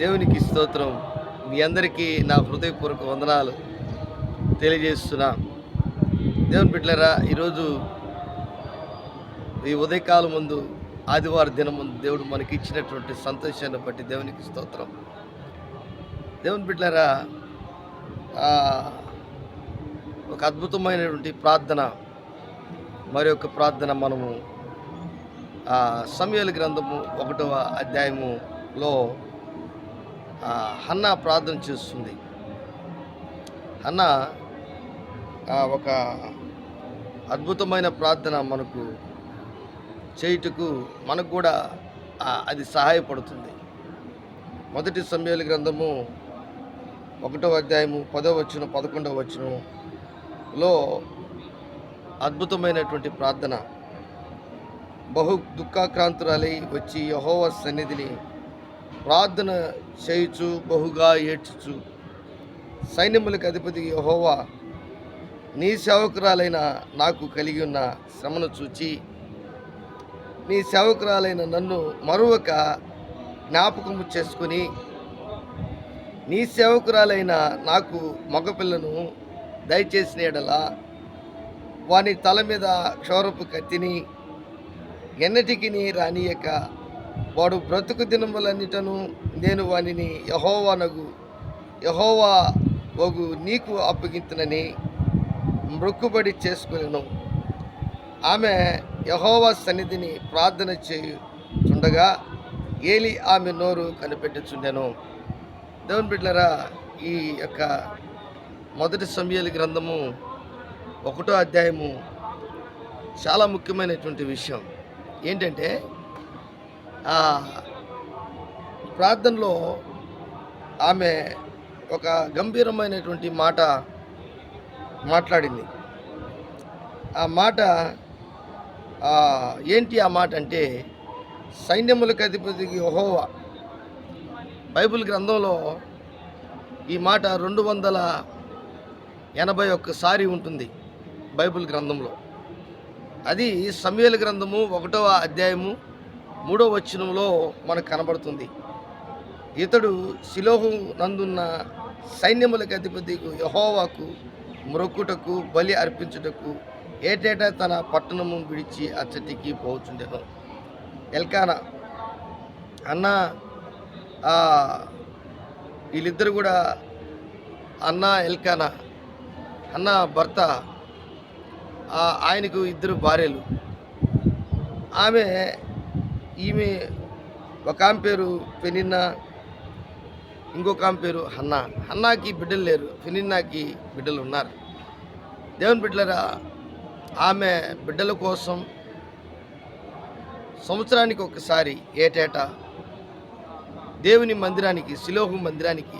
దేవునికి స్తోత్రం. మీ అందరికీ నా హృదయపూర్వక వందనాలు తెలియజేస్తున్నా. దేవుని బిడ్డలారా ఈరోజు ఈ ఉదయకాలం ముందు ఆదివారం దినం ముందు దేవుడు మనకి ఇచ్చినటువంటి సంతోషాన్ని బట్టి దేవునికి స్తోత్రం. దేవుని బిడ్డలారా ఒక అద్భుతమైనటువంటి ప్రార్థన మరి ఒక ప్రార్థన మనము ఆ సమయాల గ్రంథము ఒకటవ అధ్యాయములో హన్నా ప్రార్థన చేస్తుంది. హన్నా ఒక అద్భుతమైన ప్రార్థన మనకు చేయుటకు మనకు కూడా అది సహాయపడుతుంది. మొదటి సమయాల గ్రంథము ఒకటవ అధ్యాయము పదో వచ్చిన పదకొండవ వచనంలో అద్భుతమైనటువంటి ప్రార్థన. బహు దుఃఖాక్రాంతురాలై వచ్చి యహోవ సన్నిధిని ప్రార్థన చేయుచు బహుగా ఏడ్చుచు. సైన్యములకు అధిపతి యహోవా నీ సేవకురాలైన నాకు కలిగి ఉన్న శ్రమను చూచి నీ సేవకురాలైన నన్ను మరొక జ్ఞాపకము చేసుకొని నీ సేవకురాలైన నాకు మగపిల్లను దయచేసిన ఎడలా వాని తల మీద క్షౌరపు కత్తిని ఎన్నటికి రానియక వాడు బ్రతుకు దినములన్నిటను నేను వానిని యహోవానగు యహోవా ఒగు నీకు అప్పగింతునని మృక్కుబడి చేసుకునేను. ఆమె యహోవా సన్నిధిని ప్రార్థన చేయుచుండగా ఏలి ఆమె నోరు కనిపెట్టుచుండెను. దేవుని బిడ్లరా ఈ యొక్క మొదటి సమయాల గ్రంథము ఒకటో అధ్యాయము చాలా ముఖ్యమైనటువంటి విషయం. ఏంటంటే ప్రార్థనలో ఆమె ఒక గంభీరమైనటువంటి మాట మాట్లాడింది. ఆ మాట ఏంటి ఆ మాట అంటే సైన్యములకు అధిపతికి యెహోవా. బైబిల్ గ్రంథంలో ఈ మాట రెండు వందల ఎనభై ఒక్కసారి ఉంటుంది బైబిల్ గ్రంథంలో. అది సమయల గ్రంథము ఒకటవ అధ్యాయము మూడో వచనంలో మనకు కనబడుతుంది. ఇతడు శిలోహు నందున్న సైన్యములకు అధిపతికు యహోవాకు మ్రొక్కుటకు బలి అర్పించుటకు ఏటేటా తన పట్టణము విడిచి అచ్చటికి పోచుండెను. ఎల్కానా అన్న వీళ్ళిద్దరు కూడా అన్న ఎల్కానా అన్న భర్త ఆయనకు ఇద్దరు భార్యలు. ఆమె ఈమె ఒక ఆమె పేరు పెనిన్నా ఇంకొక ఆమె పేరు హన్నా. హన్నాకి బిడ్డలు లేరు ఫెనిన్నాకి బిడ్డలు ఉన్నారు. దేవుని బిడ్డలరా ఆమె బిడ్డల కోసం సంవత్సరానికి ఒకసారి ఏటేటా దేవుని మందిరానికి శిలోహు మందిరానికి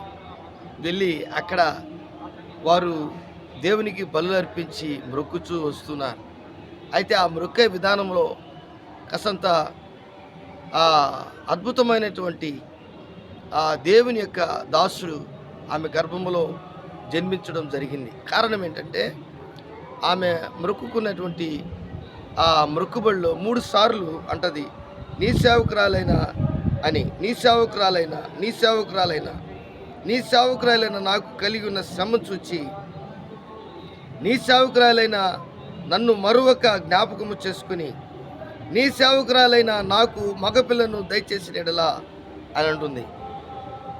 వెళ్ళి అక్కడ వారు దేవునికి బలు అర్పించి మొక్కుచూ వస్తున్నారు. అయితే ఆ మొక్కే విధానంలో కసంత అద్భుతమైనటువంటి ఆ దేవుని యొక్క దాసుడు ఆమె గర్భములో జన్మించడం జరిగింది. కారణం ఏంటంటే ఆమె మృక్కున్నటువంటి ఆ మృక్కుబడిలో మూడు సార్లు అంటది నీ సేవకురాలైన అని నీ సేవకురాలైన నీ సేవకురాలైన నీ సేవకురాలైన నాకు కలిగి ఉన్న శ్రమ చూచి నీ సేవకురాలైన నన్ను మరొక జ్ఞాపకము చేసుకుని నీ సేవకురాలైన నాకు మగపిల్లను దయచేసి నెడలా అని అంటుంది.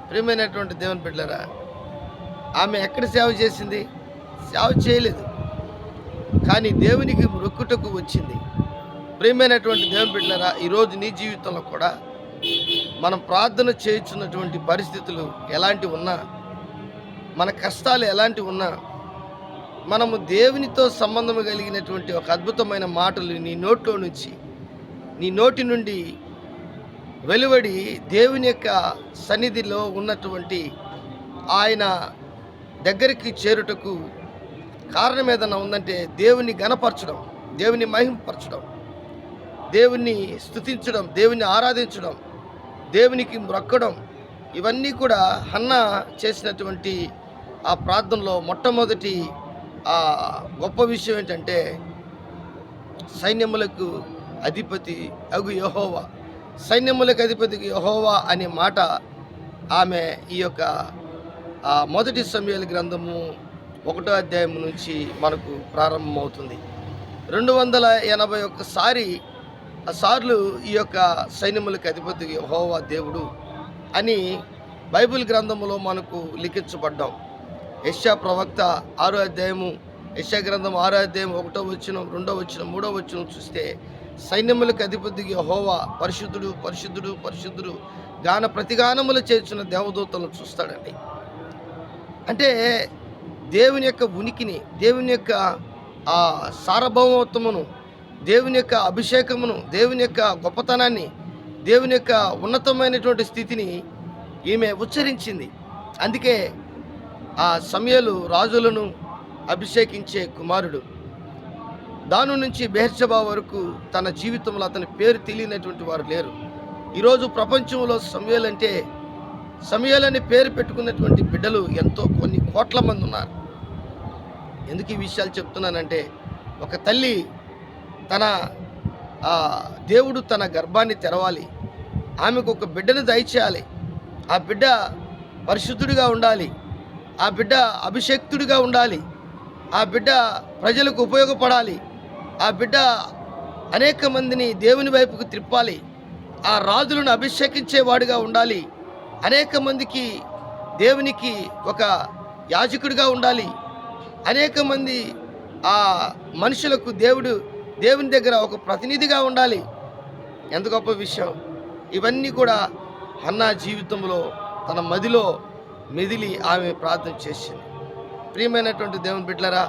ప్రియమైనటువంటి దేవుని బిడ్డలారా ఆమె ఎక్కడ సేవ చేసింది? సేవ చేయలేదు. కానీ దేవునికి మొక్కుటకు వచ్చింది. ప్రియమైనటువంటి దేవుని బిడ్డలారా ఈరోజు నీ జీవితంలో కూడా మనం ప్రార్థన చేయుచున్నటువంటి పరిస్థితులు ఎలాంటి ఉన్నా మన కష్టాలు ఎలాంటి ఉన్నా మనము దేవునితో సంబంధం కలిగినటువంటి ఒక అద్భుతమైన మాటలు నీ నోట్లో నుంచి నీ నోటి నుండి వెలువడి దేవుని యొక్క సన్నిధిలో ఉన్నటువంటి ఆయన దగ్గరికి చేరుటకు కారణం ఏదైనా ఉందంటే దేవుని గణపరచడం దేవుని మహింపరచడం దేవుని స్తుతించడం దేవుని ఆరాధించడం దేవునికి మొక్కడం ఇవన్నీ కూడా హన్న చేసినటువంటి ఆ ప్రార్థనలో మొట్టమొదటి ఆ గొప్ప విషయం ఏంటంటే సైన్యములకు అధిపతి అగు యహోవా. సైన్యములకు అధిపతికి యహోవా అనే మాట ఆమె ఈ యొక్క మొదటి సమయాల గ్రంథము ఒకటో అధ్యాయం నుంచి మనకు ప్రారంభమవుతుంది. రెండు వందల ఎనభై ఒక్కసారి సార్లు ఈ యొక్క సైన్యములకు అధిపతి యహోవా దేవుడు అని బైబిల్ గ్రంథములో మనకు లిఖించబడ్డాం. యశ్యా ప్రవక్త ఆరో అధ్యాయము యశా గ్రంథం ఆరో అధ్యాయం ఒకటో వచ్చిన రెండో వచ్చిన మూడో వచ్చిన చూస్తే సైన్యములకు అధిపతి హోవా పరిశుద్ధుడు పరిశుద్ధుడు పరిశుద్ధుడు గాన ప్రతిగానములు చేర్చిన దేవదూతలను చూస్తాడండి. అంటే దేవుని యొక్క ఉనికిని దేవుని యొక్క ఆ సార్వభౌమత్వమును దేవుని యొక్క అభిషేకమును దేవుని యొక్క గొప్పతనాన్ని దేవుని యొక్క ఉన్నతమైనటువంటి స్థితిని ఈమె ఉచ్చరించింది. అందుకే ఆ సమయలు రాజులను అభిషేకించే కుమారుడు. దాను నుంచి బెహర్షబా వరకు తన జీవితంలో అతని పేరు తెలియనటువంటి వారు లేరు. ఈరోజు ప్రపంచంలో సమయాలు అంటే సమయాలని పేరు పెట్టుకున్నటువంటి బిడ్డలు ఎంతో కొన్ని కోట్ల మంది ఉన్నారు. ఎందుకు ఈ విషయాలు చెప్తున్నానంటే ఒక తల్లి తన ఆ, దేవుడు తన గర్భాన్ని తెరవాలి. ఆమెకు ఒక బిడ్డను దయచేయాలి. ఆ బిడ్డ పరిశుద్ధుడిగా ఉండాలి. ఆ బిడ్డ అభిషేక్తుడిగా ఉండాలి. ఆ బిడ్డ ప్రజలకు ఉపయోగపడాలి. ఆ బిడ్డ అనేక మందిని దేవుని వైపుకు త్రిప్పాలి ఆ రాజులను అభిషేకించేవాడుగా ఉండాలి. అనేక మందికి దేవునికి ఒక యాజకుడిగా ఉండాలి. అనేక మంది ఆ మనుషులకు దేవుడు దేవుని దగ్గర ఒక ప్రతినిధిగా ఉండాలి. ఎంత గొప్ప విషయం. ఇవన్నీ కూడా అన్నా జీవితంలో తన మదిలో మెదిలి ఆమె ప్రార్థన చేసింది. ప్రియమైనటువంటి దేవుని బిడ్డలరా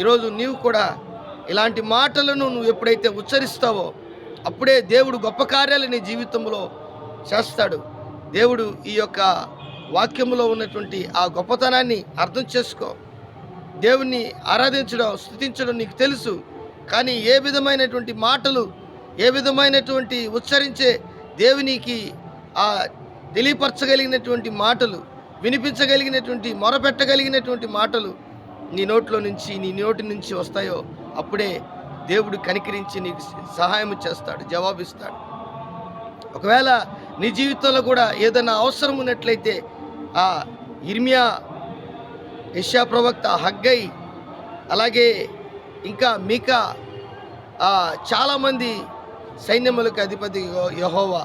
ఈరోజు నీవు కూడా ఇలాంటి మాటలను నువ్వు ఎప్పుడైతే ఉచ్చరిస్తావో అప్పుడే దేవుడు గొప్ప కార్యాలు నీ జీవితంలో చేస్తాడు. దేవుడు ఈ యొక్క వాక్యంలో ఉన్నటువంటి ఆ గొప్పతనాన్ని అర్థం చేసుకో. దేవుణ్ణి ఆరాధించడం స్థుతించడం నీకు తెలుసు. కానీ ఏ విధమైనటువంటి మాటలు ఏ విధమైనటువంటి ఉచ్చరించే దేవునికి ఆ తెలియపరచగలిగినటువంటి మాటలు వినిపించగలిగినటువంటి మొరపెట్టగలిగినటువంటి మాటలు నీ నోట్లో నుంచి నీ నోటి నుంచి వస్తాయో అప్పుడే దేవుడు కనికరించి నీకు సహాయం చేస్తాడు జవాబిస్తాడు. ఒకవేళ నీ జీవితంలో కూడా ఏదైనా అవసరం ఉన్నట్లయితే ఆ ఇర్మియా యష్యా ప్రవక్త హగ్గై అలాగే ఇంకా మీకా ఆ, చాలామంది సైన్యములకు అధిపతి యహోవా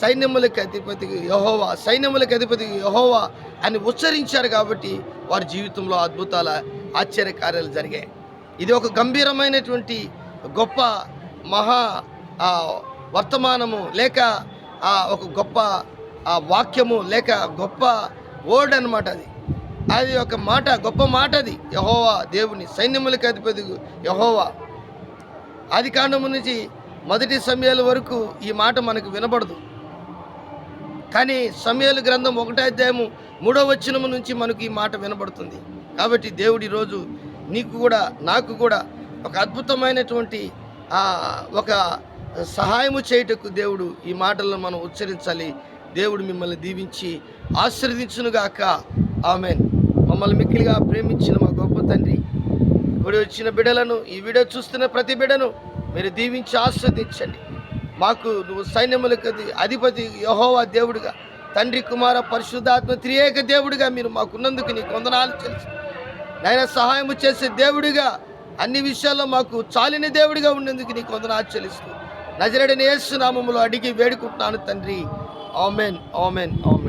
సైన్యములకు అధిపతికి యహోవా సైన్యములకు అధిపతికి యహోవా అని ఉచ్చరించారు కాబట్టి వారి జీవితంలో అద్భుతాల ఆశ్చర్య కార్యాలు జరిగాయి. ఇది ఒక గంభీరమైనటువంటి గొప్ప మహా ఆ, వర్తమానము లేక ఆ, ఒక గొప్ప ఆ, వాక్యము లేక గొప్ప వర్డ్ అన్నమాట అది. అది ఒక మాట గొప్ప మాట అది. యహోవా దేవుని సైన్యములకు అధిపతి యహోవా. ఆది కాండము నుంచి మొదటి సమయాల వరకు ఈ మాట మనకు వినబడదు. కానీ సమయాల గ్రంథం ఒకటే అధ్యాయము మూడో వచనము నుంచి మనకు ఈ మాట వినబడుతుంది. కాబట్టి దేవుడి రోజు నీకు కూడా నాకు కూడా ఒక అద్భుతమైనటువంటి ఒక సహాయము చేయుటకు దేవుడు ఈ మాటలను మనం ఉచ్చరించాలి. దేవుడు మిమ్మల్ని దీవించి ఆశీర్వదించునుగాక. ఆమెన్. మమ్మల్ని మిక్కిలిగా ప్రేమించిన మా గొప్ప తండ్రి ఇప్పుడు వచ్చిన బిడలను ఈ వీడియో చూస్తున్న ప్రతి బిడను మీరు దీవించి ఆస్వాదించండి మాకు నువ్వు సైన్యములకు అధిపతి యహోవా దేవుడిగా తండ్రి కుమార పరిశుద్ధాత్మ త్రియేక దేవుడిగా మీరు మాకున్నందుకు నీకు వందనాలు తెలుసు. నాయన సహాయము చేసే దేవుడిగా అన్ని విషయాల్లో మాకు చాలిన దేవుడిగా ఉన్నందుకు నీకు వందనాలు చెల్లిస్తూ నజరడిని యేసు అడిగి వేడుకుంటున్నాను తండ్రి. Amen amen amen.